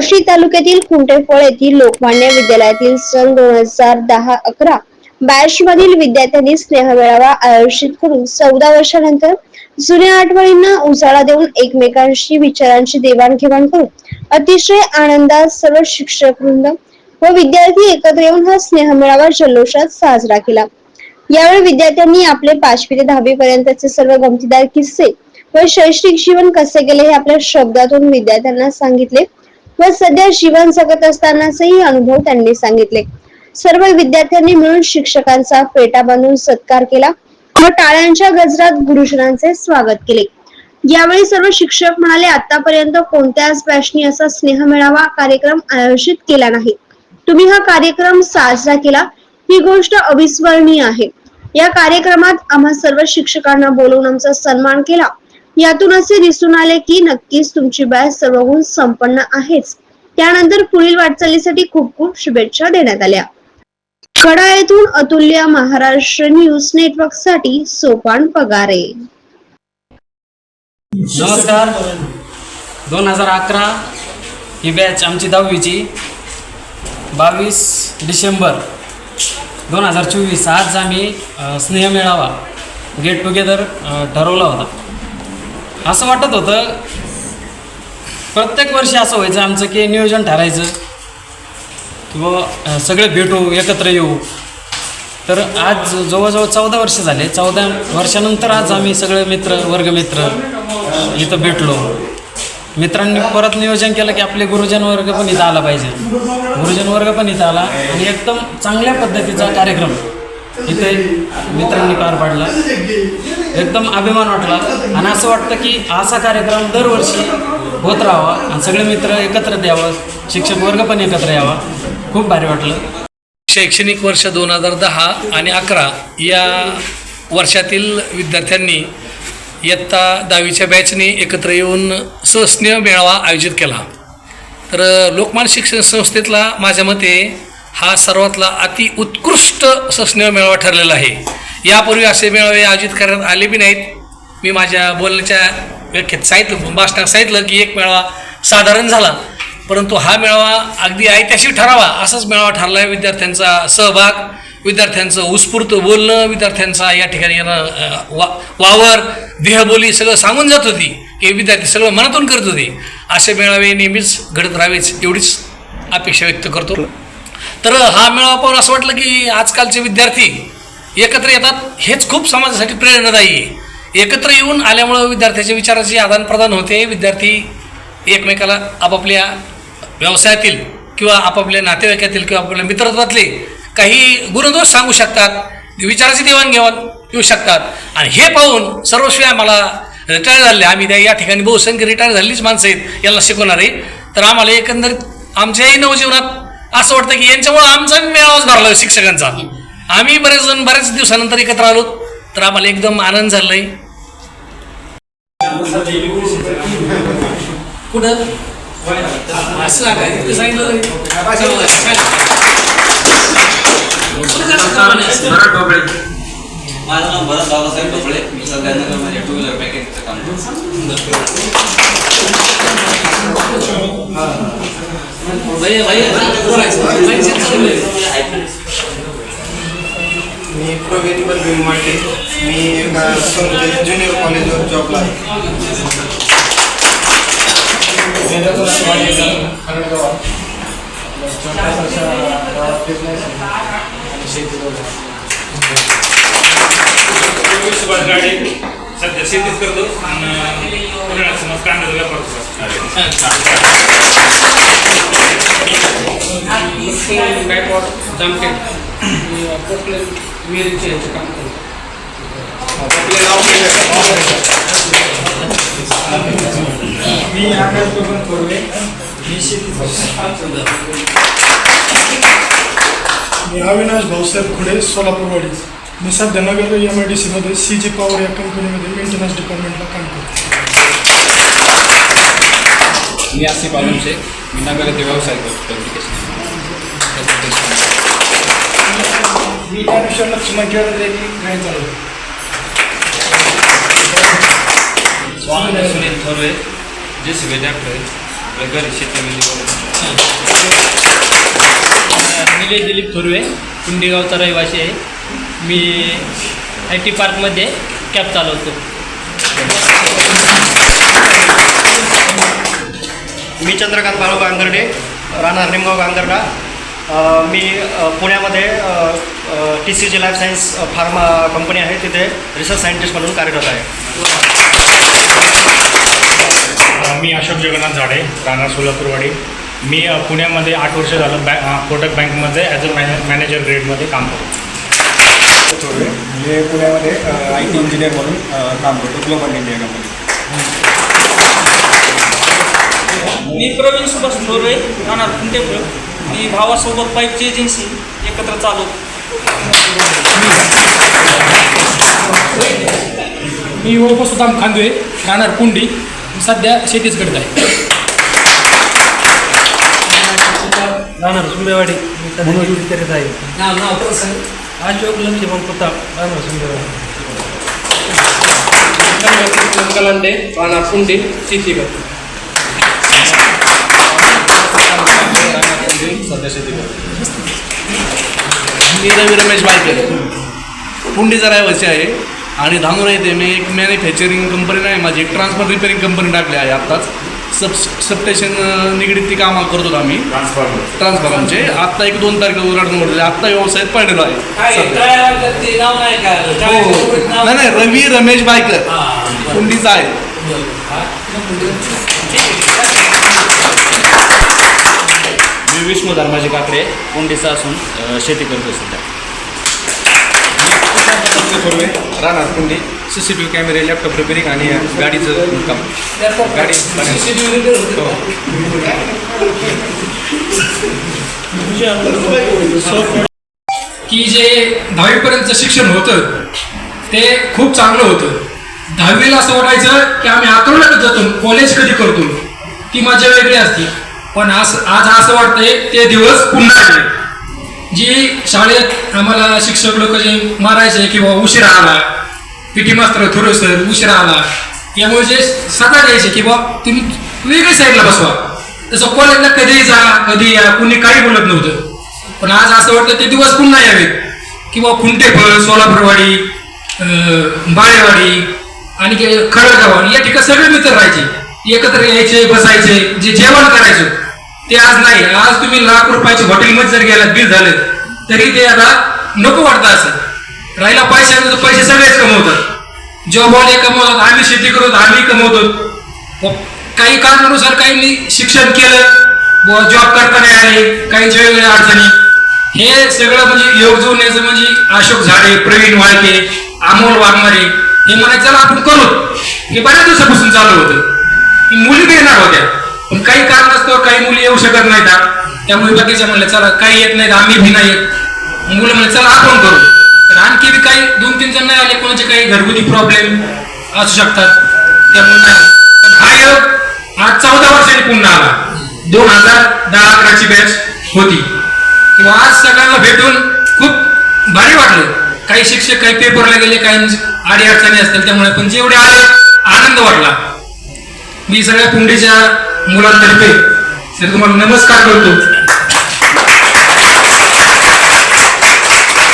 आष्टी तालुक्यातील खुंटेफळ येथील लोकमान्य विद्यालयातील सन दोन हजार दहा अकरा बॅच मधील विद्यार्थ्यांनी स्नेह मेळावा आयोजित करून चौदा वर्षानंतर जुन्या आठवणींना उजाळा देऊन एकमेकांशी विचारांची देवाणघेवाण करून अतिशय आनंदात सर्व शिक्षक वृंद व विद्यार्थी एकत्र येऊन हा स्नेह मेळावा जल्लोषात साजरा केला. यावेळी विद्यार्थ्यांनी आपले पाचवी ते दहावी पर्यंतचे सर्व गमतीदार किस्से व शैक्षणिक जीवन कसे गेले हे आपल्या शब्दातून विद्यार्थ्यांना सांगितले. व सध्या जीवन जगत असतानाचेही अनुभव त्यांनी सांगितले. सर्व विद्यार्थ्यांनी मिळून शिक्षकांचा फेटा बांधून सत्कार केला. व टाळ्यांच्या गजरात गुरुजनांचे स्वागत केले. यावेळी सर्व शिक्षक म्हणाले आतापर्यंत कोणत्याच बॅचनी असा स्नेह मेळावा कार्यक्रम आयोजित केला नाही. तुम्ही हा कार्यक्रम साजरा केला. ही गोष्ट अविस्मरणीय आहे. या कार्यक्रमात आम्हा सर्व शिक्षकांना बोलवून आमचा सन्मान केला. यातून असे दिसून आले की नक्कीच तुमची बॅच सर्व गुण संपन्न आहेच. त्यानंतर पुढील वाटचालीसाठी खूप खूप शुभेच्छा देण्यात आल्या. कडा येथून अतुल्य महाराष्ट्र न्यूज नेटवर्कसाठी सोपान पगारे. नमस्कार. दोन हजार अकरा ही बॅच आमची दहावीची बावीस डिसेंबर दोन हजार चोवीस. आज आम्ही स्नेह मेळावा गेट टुगेदर ठरवला होता. असं वाटत होतं प्रत्येक वर्षी असं व्हायचं आमचं की नियोजन ठरायचं किंवा सगळे भेटू एकत्र येऊ. तर आज जवळजवळ चौदा वर्ष झाले चौदा वर्षानंतर आज आम्ही सगळे मित्र वर्गमित्र इथं भेटलो. मित्रांनी परत नियोजन केलं की आपले गुरुजन वर्ग पण इथं आला पाहिजे. गुरुजन वर्ग पण इथं आला आणि एकदम चांगल्या पद्धतीचा कार्यक्रम. इथे मित्रांनी पार पाडला. एकदम अभिमान वाटला. आणि असं वाटतं की असा कार्यक्रम दरवर्षी होत राहावा आणि सगळे मित्र एकत्र यावं शिक्षक वर्ग पण एकत्र यावा. खूप भारी वाटलं. शैक्षणिक वर्ष दोन हजार दहा आणि अकरा या वर्षातील विद्यार्थ्यांनी इयत्ता दहावीच्या बॅचने एकत्र येऊन सस्नेह मेळावा आयोजित केला. तर लोकमान्य शिक्षण संस्थेतला माझ्या मते हा सर्वातला अति उत्कृष्ट असं मेळावा ठरलेला आहे. यापूर्वी असे मेळावे आयोजित करण्यात आले बी नाहीत. मी माझ्या बोलण्याच्या व्याख्येत सांगितलं भाषणात सांगितलं की एक मेळावा साधारण झाला. परंतु हा मेळावा अगदी ऐतिहासिक ठरावा असाच मेळावा ठरला आहे विद्यार्थ्यांचा सहभाग विद्यार्थ्यांचं उत्स्फूर्त बोलणं विद्यार्थ्यांचा या ठिकाणी येणं वा वावर देहबोली सगळं सांगून जात होती. की विद्यार्थी सगळं मनातून करत होते. असे मेळावे नेहमीच घडत राहावेच एवढीच अपेक्षा व्यक्त करतो. तर हा मेळावा पाहून असं वाटलं की आजकालचे विद्यार्थी एकत्र येतात हेच खूप समाजासाठी प्रेरणादायी आहे. एकत्र येऊन आल्यामुळं विद्यार्थ्याच्या विचाराचे आदानप्रदान होते. विद्यार्थी एकमेकाला आपापल्या व्यवसायातील किंवा आपापल्या नातेवाईकातील किंवा आपल्या मित्रत्वातले काही गुणदोष सांगू शकतात विचाराची देवाणघेवाण येऊ शकतात. आणि हे पाहून सर्वस्वी आम्हाला रिटायर झाले. आम्ही त्या या ठिकाणी बहुसंख्य रिटायर झालेलीच माणसं आहेत यांना शिकवणारे. तर आम्हाला एकंदरीत आमच्याही नवजीवनात असं वाटतं की यांच्यामुळं आमचा मेळावाच भरला शिक्षकांचा. आम्ही बरेच जण बऱ्याच दिवसानंतर एकत्र आलो तर आम्हाला एकदम आनंद झालाय. कुठं? असं सांगितलं माझं नाव भरत बाबासाहेब ढोकळे मी सध्या नगरमध्ये टू व्हीलर पॅकेजचं काम. मी प्रगती बलबीर माटे मी एका संस्थेत ज्युनियर कॉलेजवर जॉबला आहे सुभाष गाडे सध्या शेतीच करतो आणि पुण्यात समज कांद्याचा व्यापार करतो गायकवाड जामखेड मी विहिरीचे काम करतो मी आकाश बबन कोरवे मी शेती मी अविनाश भाऊसाहेब खुडे सोलापूरवाडी. मी सध्या नगर एम आय डी सीमध्ये सी जी पॉवर या कंपनीमध्ये मेंटेनन्स डिपार्टमेंटला काम करतो. मी आसिफ आलम शेख. मी नगर येथे व्यवसाय करतो मी या विषयाला लक्ष्मण केळकर यांनी काय चालू स्वामी सुनील थोरवे. जे सी डॉक्टर. घरी शेतीमध्ये निलेश दिलीप थोरवे. कुंडेगावचा रहिवासी आहे. मी आय टी पार्कमध्ये कॅब चालवतो. मी चंद्रकांत बाळू गांगर्डे राहणार निमगाव गांगर्डा. मी पुण्यामध्ये T C G life science pharma company आहे. तिथे रिसर्च सायंटिस्ट म्हणून कार्यरत आहे. मी अशोक जगन्नाथ झाडे राहणार सोलापूरवाडी. मी पुण्यामध्ये आठ वर्ष झालं बँक कोटक बँकमध्ये ॲज अ मॅने मॅनेजर ग्रेडमध्ये काम करतो. मी पुण्यामध्ये आय टी इंजिनियर म्हणून काम करतो ग्लोबल इंडिया कंपनी मी प्रवीण सुभाष थोरवे राहणार कुंटेपूर मी भावासोबत पाईपची एजन्सी एकत्र चालवतो मी ओपो सुदाम खांदवे राहणार पुंडी मी सध्या शेतीच करत आहे. राहणार सुंबेवाडी मी करत आहे. अशोक लक्ष्मण प्रताप शेती करतो सध्या शेती करतो मी रवी रमेश बायकर पुंडीचा रहिवासी आहे. आणि धामोरा येथे मी एक मॅन्युफॅक्चरिंग कंपनी नाही माझी एक ट्रान्सफर रिपेअरिंग कंपनी टाकली आहे आत्ताच. सब सबस्टेशन निगडीत ती कामं करतो आम्ही. ट्रान्सफॉर्मर ट्रान्सफॉर्मरचे आत्ता एक दोन तारखेला उद्घाटन होते आत्ता व्यवसायात पडलेलो आहे. सध्या. हो हो. नाही नाही रवी रमेश बायकर पुंडीचा आहे. मी विष्णू धर्माजी काकडे कोंडीचा असून शेती करतो सध्या. राहणार Pundi C C T V कॅमेरे लॅपटॉप रिपेरिंग आणि गाडीचं काम. गाडी हो. की जे दहावीपर्यंतचं शिक्षण होतं ते खूप चांगलं होतं. दहावीला असं वाटायचं की आम्ही अकरावीला जातो कॉलेज कधी करतो? ती मजा वेगळी असते. पण आज आज असं वाटतंय ते दिवस पुन्हा आले. जी शाळेत आम्हाला शिक्षक लोक जे मारायचे किंवा उशीर आला पी टी मास्तर थोडं सर उशिरा आला. यामुळे जे सदा द्यायचे की बा तुम्ही वेगळ्या साईडला बसवा. तसं कॉलेजला कधीही जा कधी या कुणी काही बोलत नव्हतं. पण आज असं वाटतं ते दिवस पुन्हा यावेत. किंवा खुंटेफळ सोलापूरवाडी बाळेवाडी आणि खरळगाव या ठिकाणी सगळे मित्र राहायचे. एकत्र यायचे बसायचे जे जेवण करायचं ते आज नाही. आज तुम्ही लाख रुपयाच्या हॉटेलमध्ये जर गेला बिल झालं तरी ते आता नको वाटतं असं. राहिला पैसा तर पैसे सगळेच कमवतात. जॉबवाले कमवतात आम्ही शेती करतो आम्ही कमवतो. काही कारणानुसार काहींनी शिक्षण केलं जॉब करता नाही आले काहींच्या वेगवेगळ्या अडचणी. हे सगळं म्हणजे योग जुळण्याचं म्हणजे अशोक झाडे प्रवीण वाळके अमोल वाघमारे हे म्हणायचं चला आपण करू. हे बऱ्याच दिवसापासून चालू होतं. मुली येणार होत्या. पण काही कारण असतं काही मुली येऊ शकत नाही त्यामुळे बाकीच्या म्हणलं चला काही येत नाही आम्ही भी नाही येत. मुलं म्हणलं चला आपण करू. तर आणखी बी काही दोन तीन जण नाही आले कोणाचे काही घरगुती प्रॉब्लेम असू शकतात. त्यामुळे नाही. पण हा योग आज चौदा वर्षांनी पुन्हा आला. दोन हजार दहा अकराची बॅच होती. किंवा आज सगळ्यांना भेटून खूप भारी वाटलं. काही शिक्षक काही पेपरला गेले काही आडी अडचणी असतील त्यामुळे पण जेवढे आले आनंद वाटला. मी सगळ्या पुंडीच्या मुलांतर्फे तर तुम्हाला नमस्कार करतो.